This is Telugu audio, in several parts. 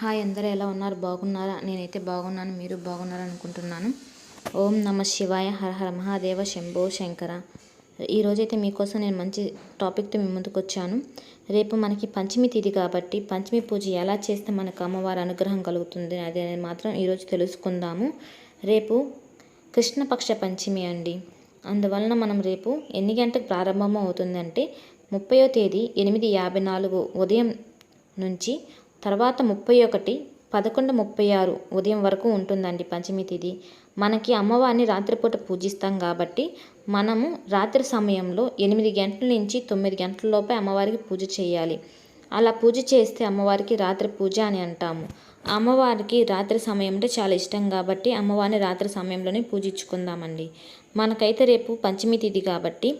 హాయ్ అందరూ ఎలా ఉన్నారు? బాగున్నారా? నేనైతే బాగున్నాను మీరు బాగున్నారు అనుకుంటున్నాను ఓం నమ శివాయ హర హర మహాదేవ శంభో శంకర. ఈరోజైతే మీకోసం నేను మంచి టాపిక్తో మీ ముందుకు వచ్చాను రేపు మనకి పంచమి తిథి కాబట్టి పంచమి పూజ ఎలా చేస్తే మనకు అమ్మవారి అనుగ్రహం కలుగుతుంది అది అనేది మాత్రం ఈరోజు తెలుసుకుందాము. రేపు కృష్ణపక్ష పంచమి అండి. అందువలన మనం రేపు ఎన్ని గంటలకు ప్రారంభం అవుతుందంటే ముప్పయో తేదీ ఎనిమిది యాభై నాలుగు ఉదయం నుంచి తర్వాత ముప్పై ఒకటి పదకొండు ముప్పై ఆరు ఉదయం వరకు ఉంటుందండి పంచమి తిథి మనకి అమ్మవారిని రాత్రిపూట పూజిస్తాం కాబట్టి మనము రాత్రి సమయంలో ఎనిమిది గంటల నుంచి తొమ్మిది గంటల లోపే అమ్మవారికి పూజ చేయాలి. అలా పూజ చేస్తే అమ్మవారికి రాత్రి పూజ అని అంటాము. అమ్మవారికి రాత్రి సమయం అంటే చాలా ఇష్టం కాబట్టి అమ్మవారిని రాత్రి సమయంలోనే పూజించుకుందామండి. మనకైతే రేపు పంచమి తిథి కాబట్టి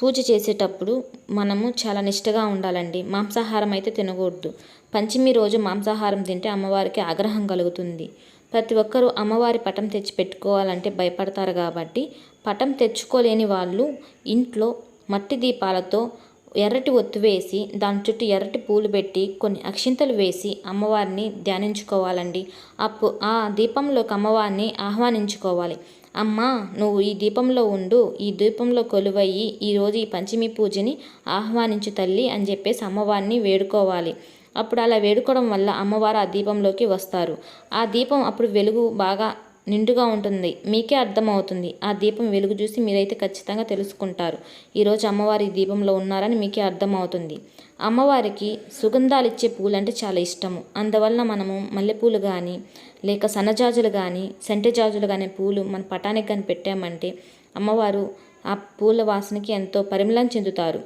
పూజ చేసేటప్పుడు మనము చాలా నిష్టగా ఉండాలండి. మాంసాహారం అయితే తినకూడదు. పంచమి రోజు మాంసాహారం తింటే అమ్మవారికి ఆగ్రహం కలుగుతుంది. ప్రతి ఒక్కరూ అమ్మవారి పటం తెచ్చి పెట్టుకోవాలంటే భయపడతారు కాబట్టి పటం తెచ్చుకోలేని వాళ్ళు ఇంట్లో మట్టి దీపాలతో ఎర్రటి ఒత్తు వేసి దాని చుట్టూ ఎర్రటి పూలు పెట్టి కొన్ని అక్షింతలు వేసి అమ్మవారిని ధ్యానించుకోవాలండి. అప్పు ఆ దీపంలోకి అమ్మవారిని ఆహ్వానించుకోవాలి. అమ్మా నువ్వు ఈ దీపంలో ఉండు ఈ దీపంలో కొలువయ్యి ఈరోజు ఈ పంచమి పూజని ఆహ్వానించు తల్లి అని చెప్పేసి అమ్మవారిని వేడుకోవాలి. అప్పుడు అలా వేడుకోవడం వల్ల అమ్మవారు ఆ దీపంలోకి వస్తారు. ఆ దీపం అప్పుడు వెలుగు బాగా నిండుగా ఉంటుంది. మీకే అర్థమవుతుంది. ఆ దీపం వెలుగు చూసి మీరైతే ఖచ్చితంగా తెలుసుకుంటారు. ఈరోజు అమ్మవారి దీపంలో ఉన్నారని మీకే అర్థమవుతుంది. అమ్మవారికి సుగంధాలు ఇచ్చే పూలు అంటే చాలా ఇష్టము. అందువలన మనము మల్లెపూలు కానీ లేక సన్నజాజులు కానీ సెంటజాజులు కానీ పూలు మన పటానికి కానీ పెట్టామంటే అమ్మవారు ఆ పూల వాసనకి ఎంతో పరిమళం చెందుతారు.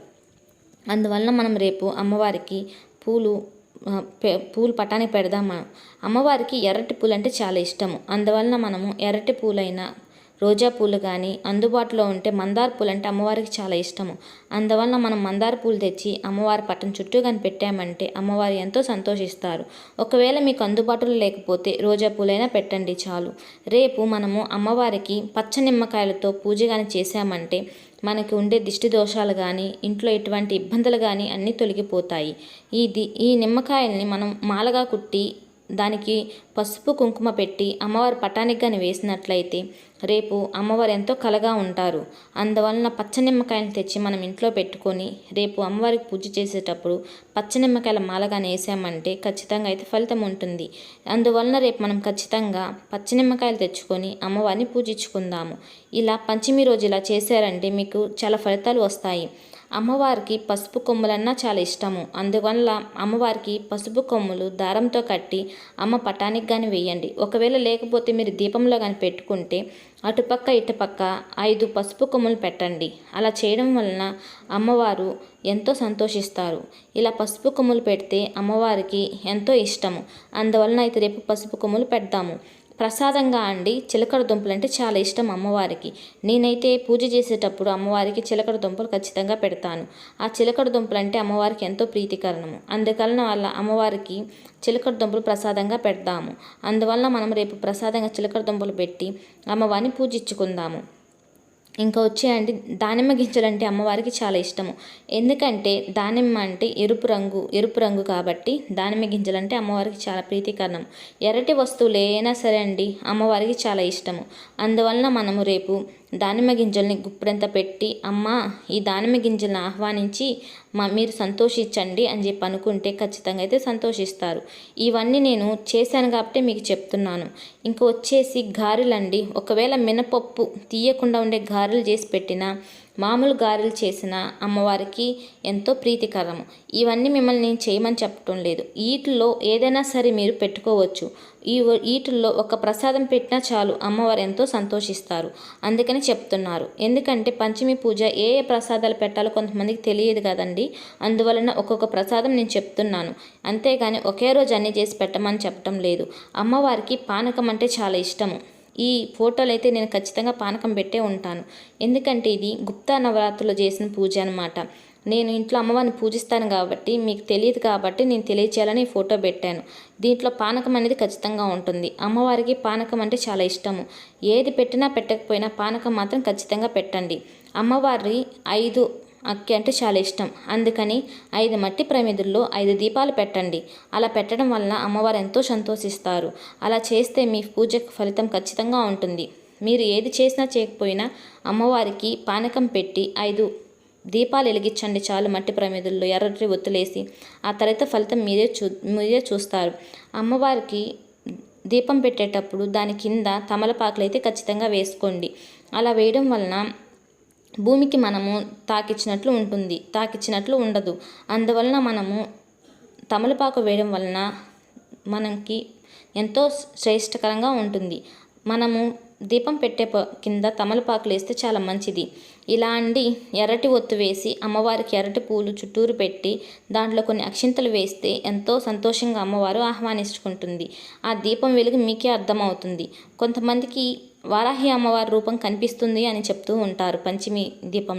అందువలన మనం రేపు అమ్మవారికి పూలు పూలు పటానికి పెడదామా? అమ్మవారికి ఎర్రటి పూలు అంటే చాలా ఇష్టము. అందువలన మనము ఎర్రటి పూలైన రోజా పూలు కానీ అందుబాటులో ఉంటే మందార పూలు అంటే అమ్మవారికి చాలా ఇష్టము. అందువలన మనం మందార పూలు తెచ్చి అమ్మవారి పట్టం చుట్టూ కానీ పెట్టామంటే అమ్మవారు ఎంతో సంతోషిస్తారు. ఒకవేళ మీకు అందుబాటులో లేకపోతే రోజా పూలైనా పెట్టండి చాలు. రేపు మనము అమ్మవారికి పచ్చ నిమ్మకాయలతో పూజ కానీ చేశామంటే మనకి ఉండే దిష్టి దోషాలు కానీ ఇంట్లో ఎటువంటి ఇబ్బందులు కానీ అన్నీ తొలగిపోతాయి. ఈ ది ఈ నిమ్మకాయల్ని మనం మాలగా కుట్టి దానికి పసుపు కుంకుమ పెట్టి అమ్మవారి పటానికి కానీ వేసినట్లయితే రేపు అమ్మవారు ఎంతో కలగా ఉంటారు. అందువలన పచ్చ నిమ్మకాయలు తెచ్చి మనం ఇంట్లో పెట్టుకొని రేపు అమ్మవారికి పూజ చేసేటప్పుడు పచ్చ నిమ్మకాయల మాలగానే వేసామంటే ఖచ్చితంగా అయితే ఫలితం ఉంటుంది. అందువలన రేపు మనం ఖచ్చితంగా పచ్చ నిమ్మకాయలు తెచ్చుకొని అమ్మవారిని పూజించుకుందాము. ఇలా పంచమి రోజు ఇలా చేశారంటే మీకు చాలా ఫలితాలు వస్తాయి. అమ్మవారికి పసుపు కొమ్ములన్నా చాలా ఇష్టము. అందువల్ల అమ్మవారికి పసుపు కొమ్ములు దారంతో కట్టి అమ్మ పటానికి కానీ వేయండి. ఒకవేళ లేకపోతే మీరు దీపంలో కానీ పెట్టుకుంటే అటుపక్క ఇటుపక్క ఐదు పసుపు కొమ్ములు పెట్టండి. అలా చేయడం వలన అమ్మవారు ఎంతో సంతోషిస్తారు. ఇలా పసుపు కొమ్ములు పెడితే అమ్మవారికి ఎంతో ఇష్టము. అందువలన అయితే రేపు పసుపు కొమ్ములు పెడతాము. ప్రసాదంగా అండి. చిలకడ దుంపలు అంటే చాలా ఇష్టం అమ్మవారికి. నేనైతే పూజ చేసేటప్పుడు అమ్మవారికి చిలకడ దుంపలు ఖచ్చితంగా పెడతాను. ఆ చిలకడ దుంపలు అంటే అమ్మవారికి ఎంతో ప్రీతికరణము అందువలన వల్ల అమ్మవారికి చిలకడ దుంపలు ప్రసాదంగా పెడతాము. అందువల్ల మనం రేపు ప్రసాదంగా చిలకడ దుంపలు పెట్టి అమ్మవారిని పూజించుకుందాము. ఇంకా వచ్చేయండి దానిమ్మ గింజలు అంటే అమ్మవారికి చాలా ఇష్టము. ఎందుకంటే దానిమ్మ అంటే ఎరుపు రంగు ఎరుపు రంగు కాబట్టి దానిమ్మ గింజలు అంటే అమ్మవారికి చాలా ప్రీతికరణం. ఎర్రటి వస్తువులు ఏమైనా సరే అండి అమ్మవారికి చాలా ఇష్టము. అందువలన మనము రేపు దానిమ్మ గింజల్ని గుప్పెడంత పెట్టి అమ్మ ఈ దానిమ్మ గింజల్ని ఆహ్వానించి మా మీరు సంతోషించండి అని చెప్పి అనుకుంటే ఖచ్చితంగా అయితే సంతోషిస్తారు. ఇవన్నీ నేను చేశాను కాబట్టి మీకు చెప్తున్నాను. ఇంకా వచ్చేసి గారెలండి. ఒకవేళ మినపప్పు తీయకుండా ఉండే గారెలు చేసి పెట్టినా మామూలు గారెలు చేసిన అమ్మవారికి ఎంతో ప్రీతికరము ఇవన్నీ మిమ్మల్ని నేను చేయమని చెప్పటం లేదు. వీటిల్లో ఏదైనా సరే మీరు పెట్టుకోవచ్చు. ఈ వీటిల్లో ఒక ప్రసాదం పెట్టినా చాలు అమ్మవారు ఎంతో సంతోషిస్తారు అందుకని చెప్తున్నారు. ఎందుకంటే పంచమి పూజ ఏ ఏ ప్రసాదాలు పెట్టాలో కొంతమందికి తెలియదు కదండి. అందువలన ఒక్కొక్క ప్రసాదం నేను చెప్తున్నాను. అంతేగాని ఒకే రోజు అన్నీ చేసి పెట్టమని చెప్పటం లేదు. అమ్మవారికి పానకం అంటే చాలా ఇష్టము. ఈ ఫోటోలు అయితే నేను ఖచ్చితంగా పానకం పెట్టే ఉంటాను. ఎందుకంటే ఇది గుప్తా నవరాత్రులు చేసిన పూజ అనమాట నేను ఇంట్లో అమ్మవారిని పూజిస్తాను కాబట్టి మీకు తెలియదు కాబట్టి నేను తెలియచేయాలని ఫోటో పెట్టాను. దీంట్లో పానకం అనేది ఖచ్చితంగా ఉంటుంది. అమ్మవారికి పానకం అంటే చాలా ఇష్టము. ఏది పెట్టినా పెట్టకపోయినా పానకం మాత్రం ఖచ్చితంగా పెట్టండి. అమ్మవారి ఐదు అక్కి అంటే చాలా ఇష్టం. అందుకని ఐదు మట్టి ప్రమిదుల్లో ఐదు దీపాలు పెట్టండి. అలా పెట్టడం వలన అమ్మవారు ఎంతో సంతోషిస్తారు. అలా చేస్తే మీ పూజకు ఫలితం ఖచ్చితంగా ఉంటుంది. మీరు ఏది చేసినా చేయకపోయినా అమ్మవారికి పానకం పెట్టి ఐదు దీపాలు వెలిగించండి చాలు మట్టి ప్రమిదుల్లో ఎర్రటి ఒత్తులేసి. ఆ తర్వాత ఫలితం మీరే చూ మీరే చూస్తారు. అమ్మవారికి దీపం పెట్టేటప్పుడు దాని కింద తమలపాకులు అయితే ఖచ్చితంగా వేసుకోండి. అలా వేయడం వలన భూమికి మనము తాకిచ్చినట్లు ఉంటుంది. తాకిచ్చినట్లు ఉండదు. అందువలన మనము తమలపాకు వేయడం వలన మనకి ఎంతో శ్రేష్టకరంగా ఉంటుంది. మనము దీపం పెట్టే కింద తమలపాకులు వేస్తే చాలా మంచిది. ఇలా అండి ఎర్రటి ఒత్తు వేసి అమ్మవారికి ఎర్రటి పూలు చుట్టూరు పెట్టి దాంట్లో కొన్ని అక్షింతలు వేస్తే ఎంతో సంతోషంగా అమ్మవారు ఆహ్వానించుకుంటుంది. ఆ దీపం వెలుగు మీకే అర్థమవుతుంది. కొంతమందికి వారాహి అమ్మవారి రూపం కనిపిస్తుంది అని చెప్తూ ఉంటారు పంచమి దీపం